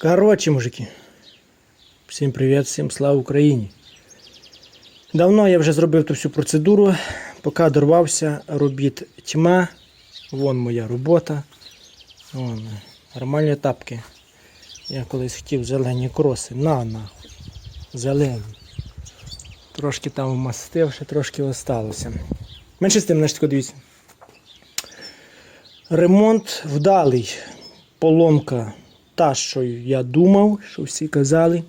Короче, мужики. Всім привіт, всім слава Україні. Давно я вже зробив ту всю процедуру, поки дорвався, робіт тьма. Вон моя робота. Вон, нормальні тапки. Я колись хотів зелені кроси. На нахуй. Зелені. Трошки там вмастив, ще трошки осталося. Менше з тим, тако дивіться. Ремонт вдалий. Поломка та, що я думав, що всі казали.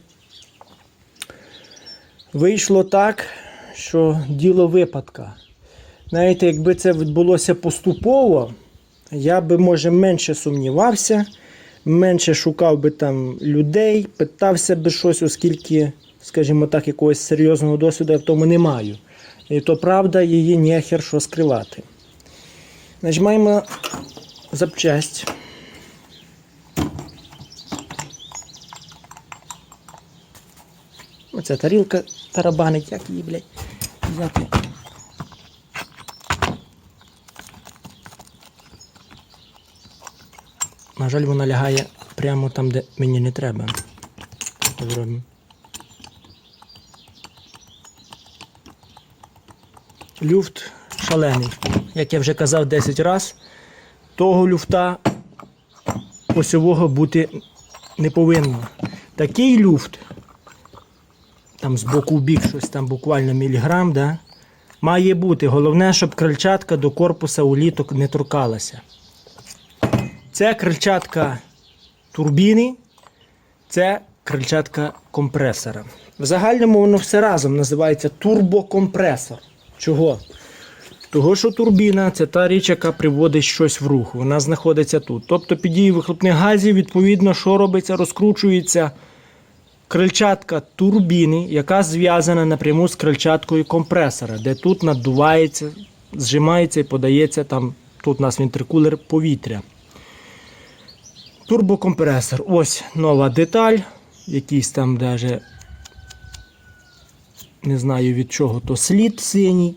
Вийшло так, що діло випадка. Знаєте, якби це відбулося поступово, я би, може, менше сумнівався, менше шукав би там людей, питався би щось, оскільки, скажімо так, якогось серйозного досвіду я в тому не маю. І то правда, її нехер що скривати. Значить, маємо запчасть. Оця тарілка тарабанить, як її, блядь, взяти. На жаль, вона лягає прямо там, де мені не треба. Зробимо. Люфт шалений. Як я вже казав 10 разів, того люфта осьового бути не повинно. Такий люфт там з боку в бік щось там буквально міліграм, да? має бути. Головне, щоб крильчатка до корпуса уліток не торкалася. Це крильчатка турбіни, це крильчатка компресора. В загальному воно все разом називається турбокомпресор. Чого? Того, що турбіна це та річ, яка приводить щось в рух. Вона знаходиться тут. Тобто під дією вихлопних газів, відповідно, що робиться, розкручується крильчатка турбіни, яка зв'язана напряму з крильчаткою компресора, де тут надувається, зжимається і подається там, тут у нас вінтрикулер повітря. Турбокомпресор. Ось нова деталь. Якийсь там даже не знаю від чого, то слід синій.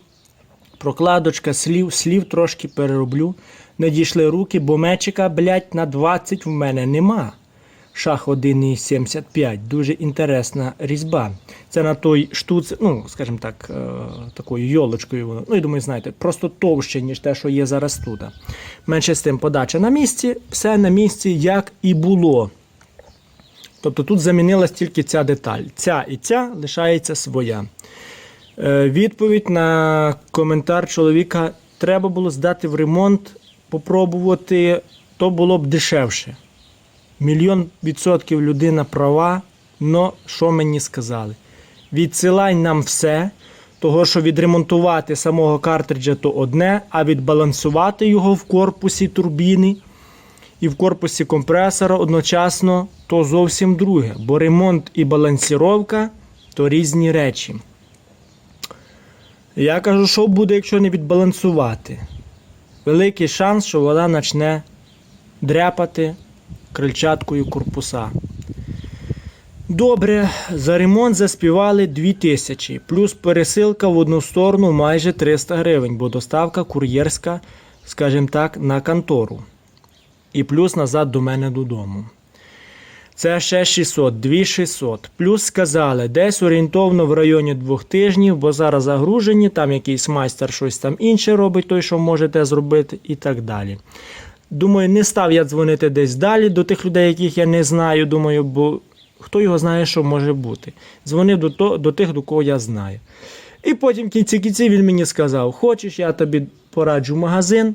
Прокладочка слів, слів трошки перероблю. Не дійшли руки, бо мечика, блядь, на 20 в мене нема. Шах 1,75. Дуже інтересна різьба. Це на той штуц, ну, скажімо так, е, такою йолочкою воно. Ну, я думаю, знаєте, просто товще, ніж те, що є зараз тут. Менше з тим подача на місці, все на місці, як і було. Тобто тут замінилась тільки ця деталь. Ця і ця лишається своя. Е, Відповідь на коментар чоловіка: треба було здати в ремонт, попробувати, то було б дешевше. Мільйон відсотків людина права, но що мені сказали? Відсилай нам все, того, що відремонтувати самого картриджа то одне, а відбалансувати його в корпусі турбіни і в корпусі компресора одночасно то зовсім друге. Бо ремонт і балансіровка то різні речі. Я кажу, що буде, якщо не відбалансувати? Великий шанс, що вона почне дряпати крильчаткою корпуса. Добре, за ремонт заспівали 2000, плюс пересилка в одну сторону майже 300 гривень, бо доставка кур'єрська, скажімо так, на контору. І плюс назад до мене додому. Це ще 600, 2600. Плюс сказали, десь орієнтовно в районі двох тижнів, бо зараз загружені, там якийсь майстер щось там інше робить, той, що можете зробити, і так далі. Думаю, не став я дзвонити десь далі до тих людей, яких я не знаю. Думаю, бо хто його знає, що може бути. Дзвонив до, то, до тих, до кого я знаю. І потім в кінці кінці він мені сказав: Хочеш, я тобі пораджу магазин,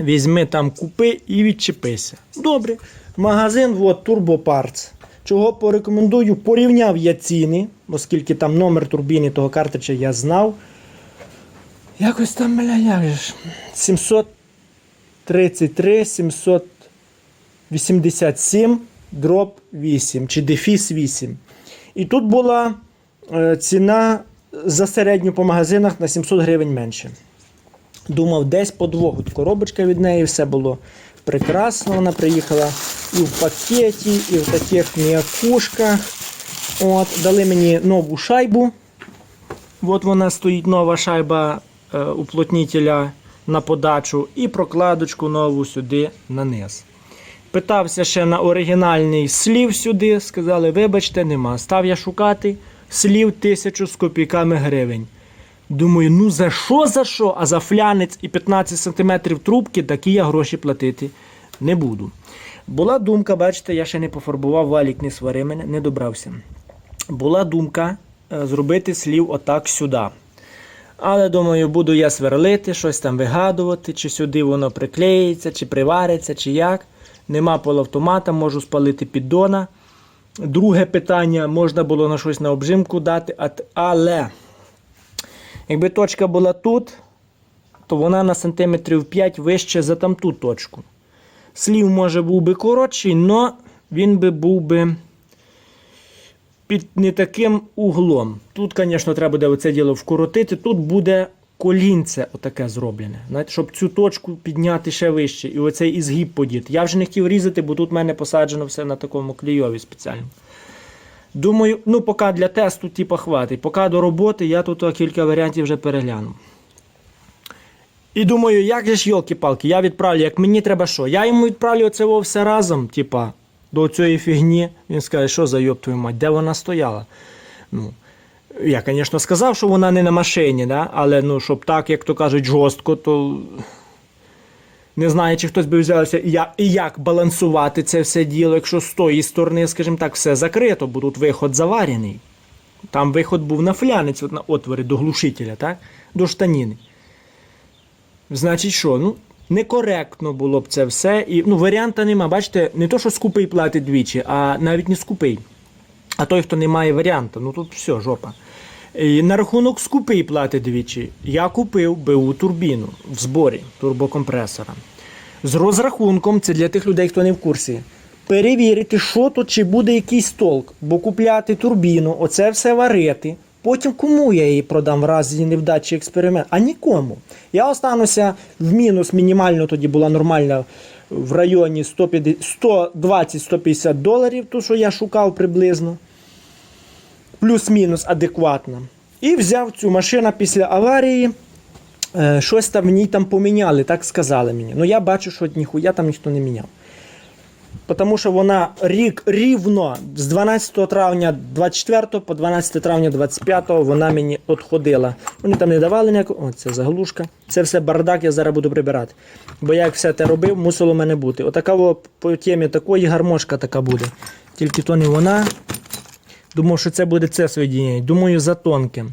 візьми там купи і відчепися. Добре. Магазин от, Turbo Parts. Чого порекомендую? Порівняв я ціни, оскільки там номер турбіни того картриджа я знав. Якось там, бля, як же ж, 733, 787, дроп 8 чи дефіс 8. І тут була е, ціна за середню по магазинах на 700 гривень менше. Думав, десь по двох. Коробочка від неї, все було прекрасно. Вона приїхала і в пакеті, і в таких м'якушках. От, Дали мені нову шайбу. От вона стоїть нова шайба е, уплотнителя на подачу, і прокладочку нову сюди на низ. Питався ще на оригінальний слів сюди. Сказали, вибачте, нема. Став я шукати слів тисячу з копійками гривень. Думаю, ну за що, за що? А за флянець і 15 см трубки такі я гроші платити не буду. Була думка, бачите, я ще не пофарбував валік, не свари мене, не добрався. Була думка е, зробити слів отак сюди. Але думаю, буду я сверлити, щось там вигадувати, чи сюди воно приклеїться, чи привариться, чи як. Нема полуавтомата, можу спалити піддона. Друге питання, можна було на щось на обжимку дати, але якби точка була тут, то вона на сантиметрів 5 вище за там ту точку. Слів може був би коротший, але він би був би під не таким углом. Тут, звісно, треба буде оце діло вкоротити. Тут буде колінце отаке зроблене. Знаєте, щоб цю точку підняти ще вище і оцей ізгиб подіти. Я вже не хотів різати, бо тут в мене посаджено все на такому клейові спеціально. Думаю, ну поки для тесту, типа, хватить. Поки до роботи я тут кілька варіантів вже перегляну. І думаю, як же ж йолки-палки, я відправлю, як мені треба що? Я йому відправлю це все разом, типа, до цієї фігні. Він скаже, що за йоб твою мать, де вона стояла? Ну, я, звісно, сказав, що вона не на машині, да? але ну, щоб так, як то кажуть, жорстко, то не знаю, чи хтось би взявся і як, балансувати це все діло, якщо з тої сторони, скажімо так, все закрито, бо тут виход заварений. Там виход був на флянець, от на отвори до глушителя, так? до штаніни. Значить, що? Ну, некоректно було б це все. І ну, варіанта нема. Бачите, не то, що скупий платить двічі, а навіть не скупий. А той, хто не має варіанту, ну тут все, жопа. І на рахунок скупий платить двічі. Я купив БУ турбіну в зборі турбокомпресора. З розрахунком, це для тих людей, хто не в курсі. Перевірити, що тут, чи буде якийсь толк, бо купляти турбіну, оце все варити. Потім кому я її продам в разі невдачі експеримент? А нікому. Я остануся в мінус, мінімально тоді була нормальна в районі 120-150 доларів, ту, що я шукав приблизно плюс-мінус адекватна. І взяв цю машину після аварії. Е, щось там в ній там поміняли, так сказали мені. Ну я бачу, що ніхуя там ніхто не міняв. Тому що вона рік рівно з 12 травня 24 по 12 травня 25 вона мені отходила. Вони там не давали ніякого. О, це заглушка. Це все бардак, я зараз буду прибирати. Бо я як все те робив, мусило в мене бути. Отака по темі такої гармошка така буде. Тільки то не вона. Думав, що це буде це соєдіння. Думаю, за тонким.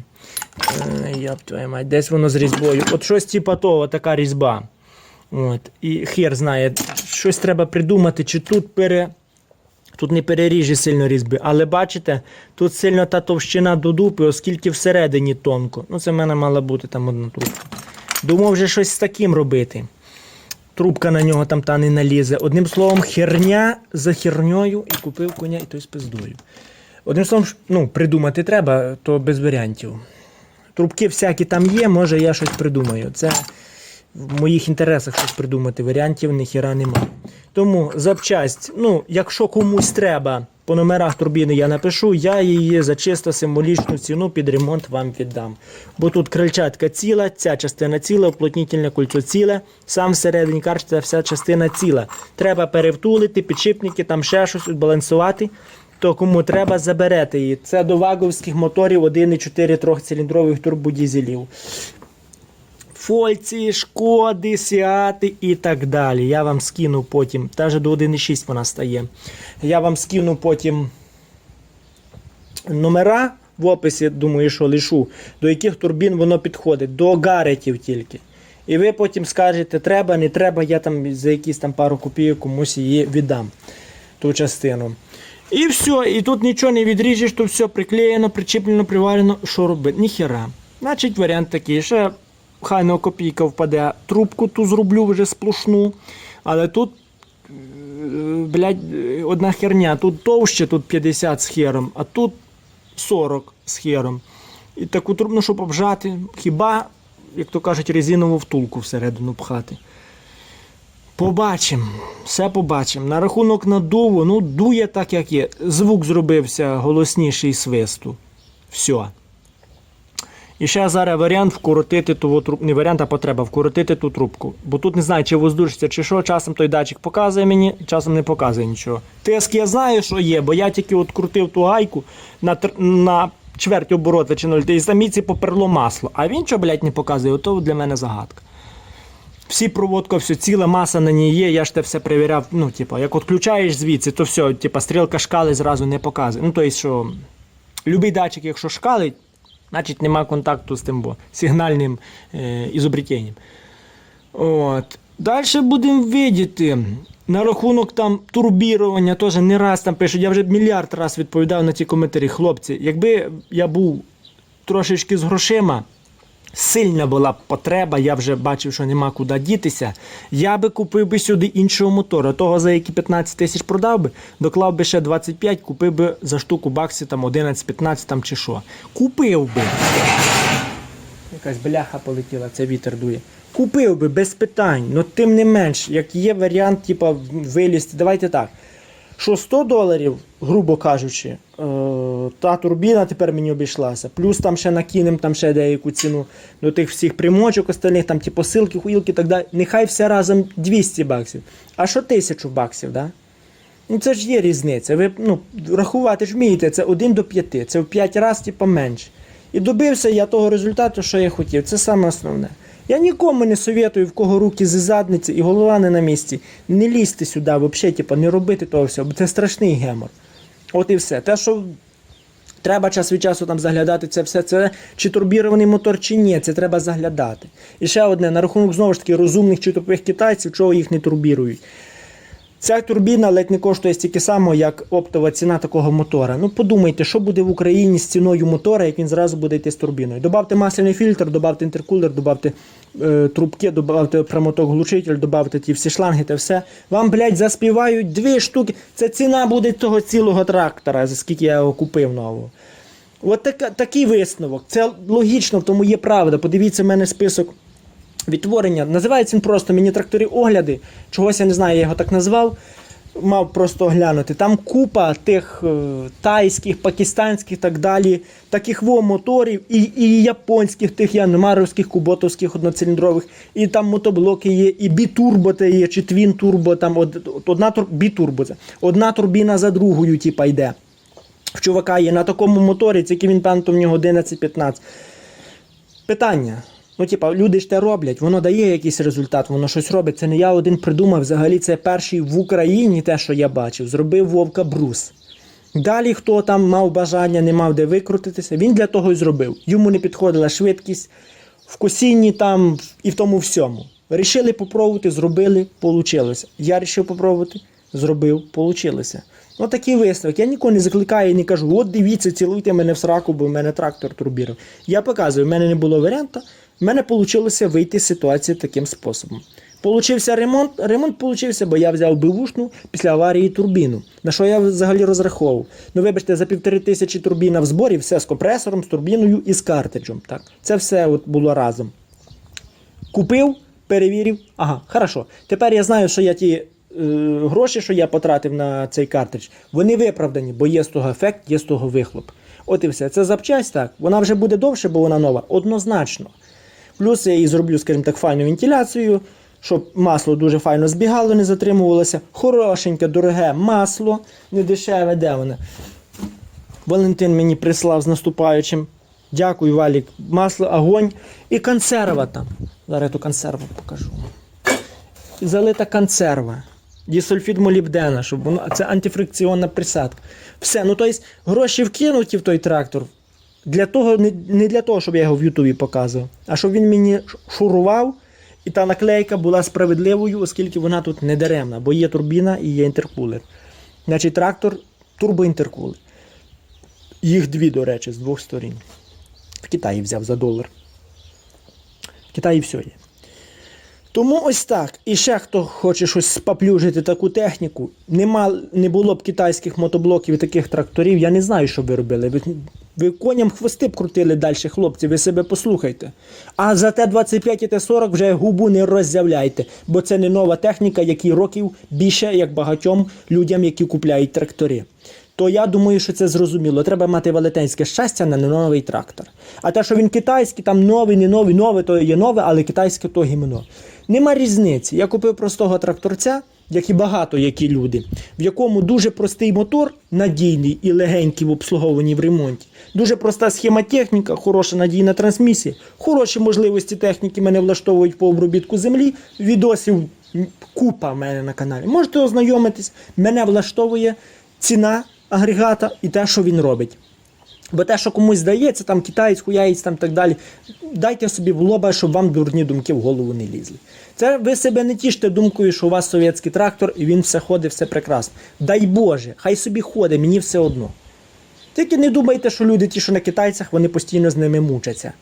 Е, Йоп твою мать, десь воно з різьбою. От щось типа того, така різьба. От. І хер знає, щось треба придумати, чи тут пере. Тут не переріже сильно різьби, але бачите, тут сильно та товщина до дупи, оскільки всередині тонко. Ну, це в мене мала бути там одна трубка. Думав вже щось з таким робити. Трубка на нього там та не налізе. Одним словом, херня за херньою і купив коня, і той з пиздою. Одним словом, ну, придумати треба, то без варіантів. Трубки всякі там є, може я щось придумаю. Це в моїх інтересах щось придумати. Варіантів ніхіра немає. Тому запчасть, ну, якщо комусь треба, по номерах турбіни я напишу, я її за чисто символічну ціну під ремонт вам віддам. Бо тут крильчатка ціла, ця частина ціла, уплотнітельне кольцо ціле, сам всередині карта вся частина ціла. Треба перевтулити, підшипники, там ще щось відбалансувати. То кому треба, заберете її. Це до ваговських моторів 1,4 трьохциліндрових турбодізелів. Фольці, шкоди, сіати і так далі. Я вам скину потім. Навіть до 1,6 вона стає. Я вам скину потім номера в описі, думаю, що лишу, до яких турбін воно підходить. До гаретів тільки. І ви потім скажете, треба, не треба, я там за якісь там пару копійок комусь її віддам. Ту частину. І все, і тут нічого не відріжеш, то все приклеєно, причіплено, приварено. Що робити? Ніхера. Значить, варіант такий. Ще хай на копійка впаде, трубку ту зроблю вже сплошну. Але тут, е, блядь, одна херня. Тут товще, тут 50 з хером, а тут 40 з хером. І таку трубну, ну, щоб обжати, хіба, як то кажуть, резинову втулку всередину пхати. Побачимо, все побачимо. На рахунок надуву, ну дує так, як є. Звук зробився голосніший свисту. Все. І ще зараз варіант вкоротити ту трубку. Не варіант, а потреба вкоротити ту трубку. Бо тут не знаю, чи воздушиться, чи що. Часом той датчик показує мені, часом не показує нічого. Тиск я знаю, що є, бо я тільки от крутив ту гайку на, на чверть оборота чи 0, і саміці поперло масло. А він що, блядь, не показує, ото для мене загадка. Всі проводка, все, ціла маса на ній є, я ж те все перевіряв. Ну, типу, як відключаєш звідси, то все, типу, стрілка шкали зразу не показує. Ну, тобто, що любий датчик, якщо шкалить, значить нема контакту з тим бо, сигнальним е, ізобретенням. От. Далі будемо видіти. На рахунок там турбірування теж не раз там пишуть. Я вже мільярд раз відповідав на ці коментарі. Хлопці, якби я був трошечки з грошима, сильна була б потреба, я вже бачив, що нема куди дітися. Я би купив би сюди іншого мотора. Того, за які 15 тисяч продав би, доклав би ще 25, купив би за штуку баксів там 11-15 там чи що. Купив би. Якась бляха полетіла, це вітер дує. Купив би без питань, але тим не менш, як є варіант, типа вилізти, давайте так. Що 100 доларів, грубо кажучи, е, та турбіна тепер мені обійшлася. Плюс там ще накинемо там ще деяку ціну до тих всіх примочок остальних, там ті посилки, хуїлки і так далі. Нехай все разом 200 баксів. А що 1000 баксів, да? Ну це ж є різниця. Ви ну, рахувати ж вмієте, це 1 до 5, це в 5 разів типу, менше. І добився я того результату, що я хотів. Це саме основне. Я нікому не советую, в кого руки з задниці і голова не на місці. Не лізьте сюди, взагалі, типу, не робити того всього, бо це страшний гемор. От і все. Те, що Треба час від часу там заглядати це все. Це чи турбірований мотор, чи ні, це треба заглядати. І ще одне, на рахунок знову ж таки розумних чи тупих китайців, чого їх не турбірують. Ця турбіна ледь не коштує стільки само, як оптова ціна такого мотора. Ну подумайте, що буде в Україні з ціною мотора, як він зразу буде йти з турбіною. Добавте масляний фільтр, добавте інтеркулер, добавте е, трубки, добавте прямоток глушитель, добавте ті всі шланги та все. Вам, блядь, заспівають дві штуки. Це ціна буде того цілого трактора, за скільки я його купив нового. От така, такий висновок. Це логічно, тому є правда. Подивіться в мене список відтворення. Називається він просто мені трактори огляди. Чогось я не знаю, я його так назвав. Мав просто оглянути. Там купа тих е, тайських, пакистанських так далі, таких во моторів, і, і японських, тих янмаровських, куботовських одноциліндрових, і там мотоблоки є, і бітурбо те є, чи твін турбо, там од, одна бітурбо це. Одна турбіна за другою, типа, йде. В чувака є на такому моторі, тільки він певно, в нього 11-15. Питання. Ну, типа, люди ж те роблять, воно дає якийсь результат, воно щось робить. Це не я один придумав. Взагалі, це перший в Україні, те, що я бачив, зробив Вовка Брус. Далі, хто там мав бажання, не мав де викрутитися, він для того і зробив. Йому не підходила швидкість в косінні там і в тому всьому. Рішили попробувати, зробили, получилося. Я вирішив попробувати, зробив, получилося. Ну такий висновок. Я нікого не закликаю і не кажу, от дивіться, цілуйте мене в сраку, бо в мене трактор турбіров. Я показую, в мене не було варіанту, в мене вийшло вийти з ситуації таким способом. Получився ремонт, ремонт получився, бо я взяв бивушну після аварії турбіну. На що я взагалі розраховував? Ну, вибачте, за півтори тисячі турбіна в зборі, все з компресором, з турбіною і з картриджем. Так. Це все от було разом. Купив, перевірив. Ага, хорошо. Тепер я знаю, що я ті е, гроші, що я потратив на цей картридж, вони виправдані, бо є з того ефект, є з того вихлоп. От і все. Це запчасть так. Вона вже буде довше, бо вона нова. Однозначно. Плюс я її зроблю, скажімо так, файну вентиляцію, щоб масло дуже файно збігало, не затримувалося. Хорошеньке, дороге масло, не дешеве, де воно? Валентин мені прислав з наступаючим. Дякую, Валік. Масло, огонь і консерва там. Зараз я ту консерву покажу. Залита консерва. Дісульфід молібдена, щоб воно. Це антифрикціонна присадка. Все, ну тобто гроші вкинуті в той трактор. Для того, не, для того, щоб я його в Ютубі показував, а щоб він мені шурував, і та наклейка була справедливою, оскільки вона тут не даремна, бо є турбіна і є інтеркулер. Значить, трактор турбоінтеркулер. Їх дві, до речі, з двох сторін. В Китаї взяв за долар. В Китаї все є. Тому ось так. І ще хто хоче щось спаплюжити таку техніку, нема, не було б китайських мотоблоків і таких тракторів, я не знаю, що ви робили. Ви коням хвости б крутили далі, хлопці, ви себе послухайте. А за Т-25 і Т-40 вже губу не роззявляйте, бо це не нова техніка, якій років більше, як багатьом людям, які купляють трактори. то я думаю, що це зрозуміло. Треба мати велетенське щастя на новий трактор. А те, що він китайський, там новий, не новий, новий, то є нове, але китайське то гімно. Нема різниці. Я купив простого тракторця, як і багато які люди, в якому дуже простий мотор, надійний і легенький в обслуговуванні в ремонті. Дуже проста схема техніка, хороша надійна трансмісія, хороші можливості техніки мене влаштовують по обробітку землі. Відосів купа в мене на каналі. Можете ознайомитись, мене влаштовує ціна агрегата і те, що він робить. Бо те, що комусь здається, там китаєць, хуяєць, там так далі, дайте собі в лоба, щоб вам дурні думки в голову не лізли. Це ви себе не тіште думкою, що у вас совєтський трактор і він все ходить, все прекрасно. Дай Боже, хай собі ходить, мені все одно. Тільки не думайте, що люди, ті, що на китайцях, вони постійно з ними мучаться.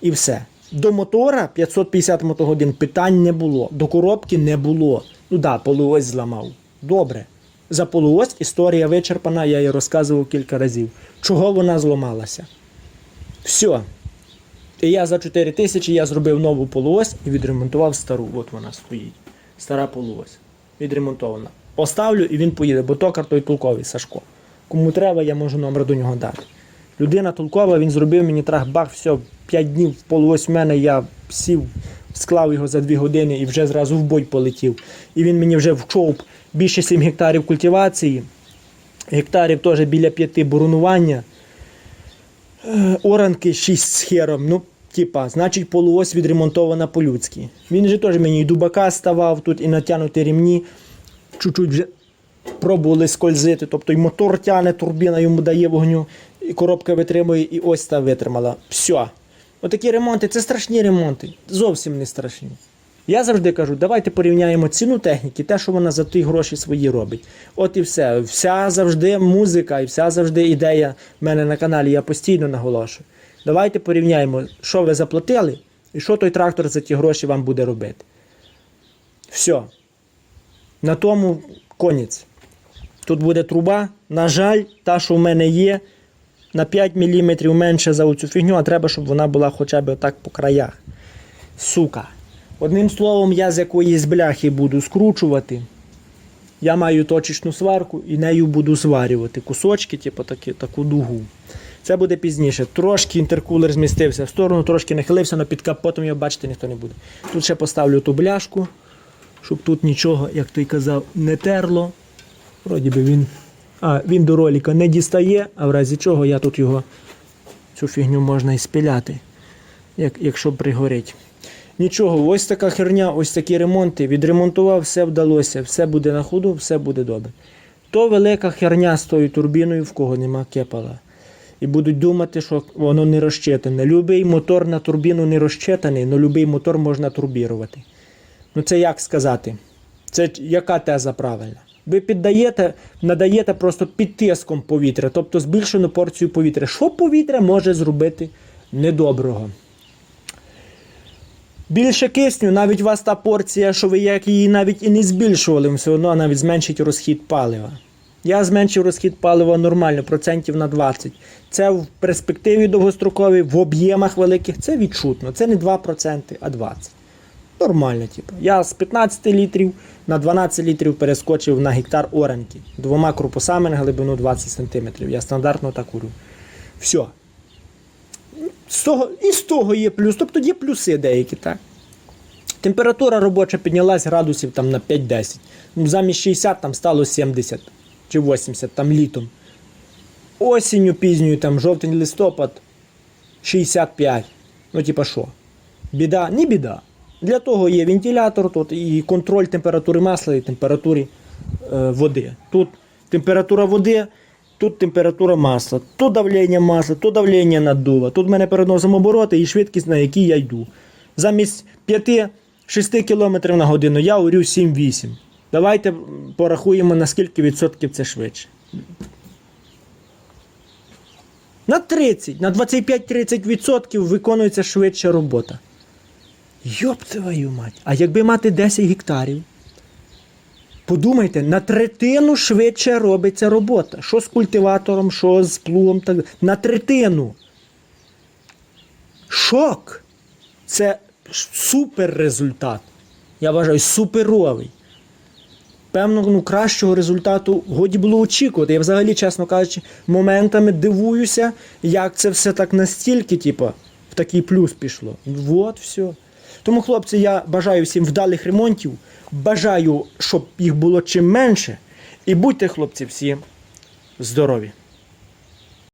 І все. До мотора 550 мотогодин питань не було. До коробки не було. Ну да, полуось зламав. Добре. За полуось історія вичерпана, я її розказував кілька разів. Чого вона зламалася? Все. І я за 4 тисячі я зробив нову полуось і відремонтував стару. От вона стоїть. Стара полуось. Відремонтована. Поставлю і він поїде, бо токар той толковий Сашко. Кому треба, я можу номер до нього дати. Людина толкова, він зробив мені трах-бах, все, 5 днів в полуось в мене, я сів, склав його за 2 години і вже зразу в бой полетів. І він мені вже вчовп більше 7 гектарів культивації, гектарів теж біля 5 бурунування. Е, Оранки 6 з хером. Ну, типа, значить, полуось відремонтована по-людськи. Він же теж мені і дубака ставав тут, і натягнуті ремні. Чуть-чуть вже пробували скользити. Тобто і мотор тяне, турбіна йому дає вогню, і коробка витримує, і ось та витримала. Все. Отакі ремонти це страшні ремонти. Зовсім не страшні. Я завжди кажу, давайте порівняємо ціну техніки, те, що вона за ті гроші свої робить. От і все. Вся завжди музика і вся завжди ідея в мене на каналі, я постійно наголошую. Давайте порівняємо, що ви заплатили і що той трактор за ті гроші вам буде робити. Все. На тому конець. Тут буде труба. На жаль, та, що в мене є, на 5 мм менше за оцю фігню, а треба, щоб вона була хоча б отак по краях. Сука. Одним словом, я з якоїсь бляхи буду скручувати. Я маю точечну сварку і нею буду зварювати кусочки, типу такі, таку дугу. Це буде пізніше. Трошки інтеркулер змістився в сторону, трошки нахилився, але під капотом його бачити ніхто не буде. Тут ще поставлю ту бляшку, щоб тут нічого, як той казав, не терло. Вроді би він. А, він до роліка не дістає, а в разі чого я тут його, цю фігню можна і спіляти, як, якщо пригорить. Нічого, ось така херня, ось такі ремонти. Відремонтував, все вдалося, все буде на ходу, все буде добре. То велика херня з тою турбіною, в кого нема кепала. І будуть думати, що воно не розчитане. Любий мотор на турбіну не розчитаний, але любий мотор можна турбірувати. Ну це як сказати? Це яка теза правильна? Ви піддаєте, надаєте просто під тиском повітря, тобто збільшену порцію повітря. Що повітря може зробити недоброго? Більше кисню, навіть у вас та порція, що ви як її навіть і не збільшували, все одно навіть зменшить розхід палива. Я зменшив розхід палива нормально, процентів на 20. Це в перспективі довгостроковій, в об'ємах великих, це відчутно. Це не 2%, а 20%. Нормально, типу. Я з 15 літрів на 12 літрів перескочив на гектар оранки. Двома корпусами на глибину 20 см. Я стандартно так курю. Все. З того, і з того є плюс. Тобто є плюси деякі, так. Температура робоча піднялась градусів там на 5-10. Ну, замість 60 там стало 70 чи 80 там літом. Осінню пізньою, там жовтень, листопад 65. Ну, типа що? Біда? Не біда. Для того є вентилятор тут і контроль температури масла і температури е, води. Тут температура води, тут температура масла, то давлення масла, то давлення наддува. Тут в мене перед носом обороти і швидкість, на якій я йду. Замість 5-6 км на годину я урю 7-8. Давайте порахуємо, на скільки відсотків це швидше. На 30, на 25-30% відсотків виконується швидша робота. Йоп твою мать. А якби мати 10 гектарів, подумайте, на третину швидше робиться робота. Що з культиватором, що з плугом, так. На третину. Шок. Це супер результат. Я вважаю, суперовий. певно, ну, кращого результату годі було очікувати. Я взагалі, чесно кажучи, моментами дивуюся, як це все так настільки, типу, в такий плюс пішло. Вот, все. Тому, хлопці, я бажаю всім вдалих ремонтів, бажаю, щоб їх було чим менше. І будьте, хлопці, всі здорові.